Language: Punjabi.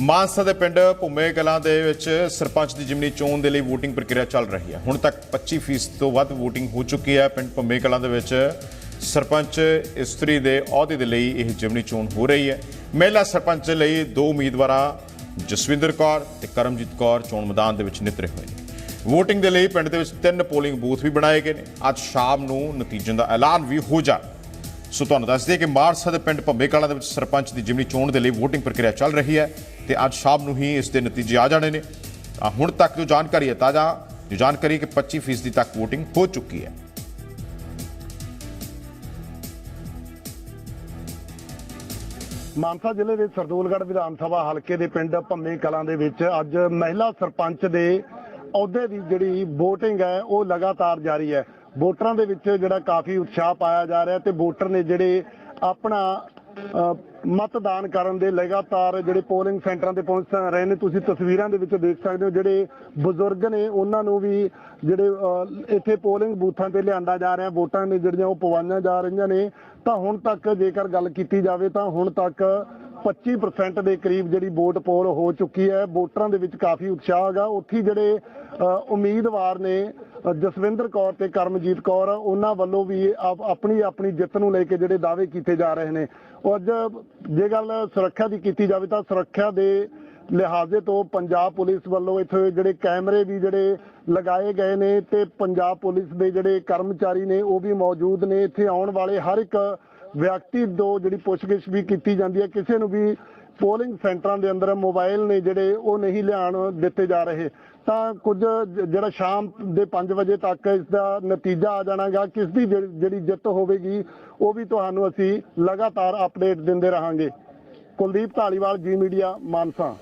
ਮਾਨਸਾ ਦੇ ਪਿੰਡ ਭੁੰਮੇ ਕਲਾਂ ਦੇ ਵਿੱਚ ਸਰਪੰਚ ਦੀ ਜਿਮਨੀ ਚੋਣ ਦੇ ਲਈ VOTING ਪ੍ਰਕਿਰਿਆ ਚੱਲ ਰਹੀ ਹੈ। ਹੁਣ ਤੱਕ 25% ਤੋਂ ਵੱਧ VOTING ਹੋ ਚੁੱਕੀ ਹੈ। ਪਿੰਡ ਭੁੰਮੇ ਕਲਾਂ ਦੇ ਵਿੱਚ ਸਰਪੰਚ ਇਸਤਰੀ ਦੇ ਅਹੁਦੇ ਦੇ ਲਈ ਇਹ ਜਿਮਨੀ ਚੋਣ ਹੋ ਰਹੀ ਹੈ। ਮਹਿਲਾ ਸਰਪੰਚ ਲਈ ਦੋ ਉਮੀਦਵਾਰਾਂ ਜਸਵਿੰਦਰ ਕੌਰ ਤੇ ਕਰਮਜੀਤ ਕੌਰ ਚੋਣ ਮੈਦਾਨ ਦੇ ਵਿੱਚ ਨਿਤਰੇ ਹੋਏ ਨੇ। VOTING ਦੇ ਲਈ ਪਿੰਡ ਦੇ ਵਿੱਚ ਤਿੰਨ ਪੋਲਿੰਗ ਬੂਥ ਵੀ ਬਣਾਏ ਗਏ ਨੇ। ਅੱਜ ਸ਼ਾਮ ਨੂੰ ਨਤੀਜਿਆਂ ਦਾ ਐਲਾਨ ਵੀ ਹੋ ਜਾ ਸੋ ਤੁਹਾਨੂੰ ਦੱਸ ਦਈਏ ਕਿ ਮਾਰਸਾ ਦੇ ਪਿੰਡ ਭੰਬੇ ਕਲਾਂ ਦੇ ਵਿੱਚ ਸਰਪੰਚ ਦੀ ਜਿਮਨੀ ਚੋਣ ਦੇ ਲਈ VOTING ਪ੍ਰਕਿਰਿਆ ਚੱਲ ਰਹੀ ਹੈ। ਤੇ ਅੱਜ ਸ਼ਾਮ ਨੂੰ ਹੀ ਇਸ ਦੇ ਨਤੀਜੇ ਆ ਜਾਣੇ ਨੇ। ਤਾਂ ਹੁਣ ਤੱਕ ਜੋ ਜਾਣਕਾਰੀ ਹੈ ਤਾਜ਼ਾ, ਜੋ ਜਾਣਕਾਰੀ ਕਿ 25% ਤੱਕ VOTING ਹੋ ਚੁੱਕੀ ਹੈ। ਮਾਨਸਾ ਜ਼ਿਲ੍ਹੇ ਦੇ ਸਰਦੂਲਗੜ੍ਹ ਵਿਧਾਨ ਸਭਾ ਹਲਕੇ ਦੇ ਪਿੰਡ ਭੰਮੇ ਕਲਾਂ ਦੇ ਵਿੱਚ ਅੱਜ ਮਹਿਲਾ ਸਰਪੰਚ ਦੇ ਅਹੁਦੇ ਦੀ ਜਿਹੜੀ VOTING ਹੈ, ਉਹ ਲਗਾਤਾਰ ਜਾਰੀ ਹੈ। ਵੋਟਰਾਂ ਦੇ ਵਿੱਚ ਜਿਹੜਾ ਕਾਫੀ ਉਤਸ਼ਾਹ ਪਾਇਆ ਜਾ ਰਿਹਾ ਤੇ ਵੋਟਰ ਨੇ ਜਿਹੜੇ ਆਪਣਾ ਮਤਦਾਨ ਕਰਨ ਦੇ ਲਗਾਤਾਰ ਜਿਹੜੇ ਪੋਲਿੰਗ ਸੈਂਟਰਾਂ ਤੇ ਪਹੁੰਚ ਰਹੇ ਨੇ ਤੁਸੀਂ ਤਸਵੀਰਾਂ ਦੇ ਵਿੱਚ ਦੇਖ ਸਕਦੇ ਹੋ ਜਿਹੜੇ ਬਜ਼ੁਰਗ ਨੇ ਉਹਨਾਂ ਨੂੰ ਵੀ ਜਿਹੜੇ ਇੱਥੇ ਪੋਲਿੰਗ ਬੂਥਾਂ ਤੇ ਲਿਆਂਦਾ ਜਾ ਰਿਹਾ ਵੋਟਾਂ ਨੇ ਜਿਹੜੀਆਂ ਉਹ ਪਵਾਈਆਂ ਜਾ ਰਹੀਆਂ ਨੇ। ਤਾਂ ਹੁਣ ਤੱਕ ਜੇਕਰ ਗੱਲ ਕੀਤੀ ਜਾਵੇ ਤਾਂ ਹੁਣ ਤੱਕ 25% ਦੇ ਕਰੀਬ ਜਿਹੜੀ ਵੋਟ ਪੋਲ ਹੋ ਚੁੱਕੀ ਹੈ। ਵੋਟਰਾਂ ਦੇ ਵਿੱਚ ਕਾਫੀ ਉਤਸ਼ਾਹ ਹੈਗਾ। ਉੱਥੇ ਜਿਹੜੇ ਅ, ਉਮੀਦਵਾਰ ਨੇ ਜਸਵਿੰਦਰ ਕੌਰ ਤੇ ਕਰਮਜੀਤ ਕੌਰ, ਉਹਨਾਂ ਵੱਲੋਂ ਵੀ ਆਪਣੀ ਆਪਣੀ ਜਿੱਤ ਨੂੰ ਲੈ ਕੇ ਜਿਹੜੇ ਦਾਅਵੇ ਕੀਤੇ ਜਾ ਰਹੇ ਨੇ। ਅੱਜ ਜੇ ਗੱਲ ਸੁਰੱਖਿਆ ਦੀ ਕੀਤੀ ਜਾਵੇ ਤਾਂ ਸੁਰੱਖਿਆ ਦੇ ਲਿਹਾਜ਼ੇ ਤੋਂ ਪੰਜਾਬ ਪੁਲਿਸ ਵੱਲੋਂ ਇੱਥੇ ਜਿਹੜੇ ਕੈਮਰੇ ਵੀ ਜਿਹੜੇ ਲਗਾਏ ਗਏ ਨੇ ਤੇ ਪੰਜਾਬ ਪੁਲਿਸ ਦੇ ਜਿਹੜੇ ਕਰਮਚਾਰੀ ਨੇ ਉਹ ਵੀ ਮੌਜੂਦ ਨੇ। ਇੱਥੇ ਆਉਣ ਵਾਲੇ ਹਰ ਇੱਕ ਵਿਅਕਤੀ ਤੋਂ ਜਿਹੜੀ ਪੁੱਛਗਿੱਛ ਵੀ ਕੀਤੀ ਜਾਂਦੀ ਹੈ, ਕਿਸੇ ਨੂੰ ਵੀ ਪੋਲਿੰਗ ਸੈਂਟਰਾਂ ਦੇ ਅੰਦਰ ਮੋਬਾਈਲ ਨੇ ਜਿਹੜੇ ਉਹ ਨਹੀਂ ਲਿਆਣ ਦਿੱਤੇ ਜਾ ਰਹੇ। ਤਾਂ ਕੁਝ ਜਿਹੜਾ ਸ਼ਾਮ ਦੇ 5 ਵਜੇ ਤੱਕ ਇਸ ਦਾ ਨਤੀਜਾ ਆ ਜਾਣਾਗਾ ਕਿਸ ਦੀ ਜਿਹੜੀ ਜਿਹੜੀ ਜਿੱਤ ਹੋਵੇਗੀ, ਉਹ ਵੀ ਤੁਹਾਨੂੰ ਅਸੀਂ ਲਗਾਤਾਰ ਅਪਡੇਟ ਦਿੰਦੇ ਰਹਾਂਗੇ। ਕੁਲਦੀਪ ਢਾਲੀਵਾਲ ਜੀ ਮੀਡੀਆ ਮਾਨਸਾ।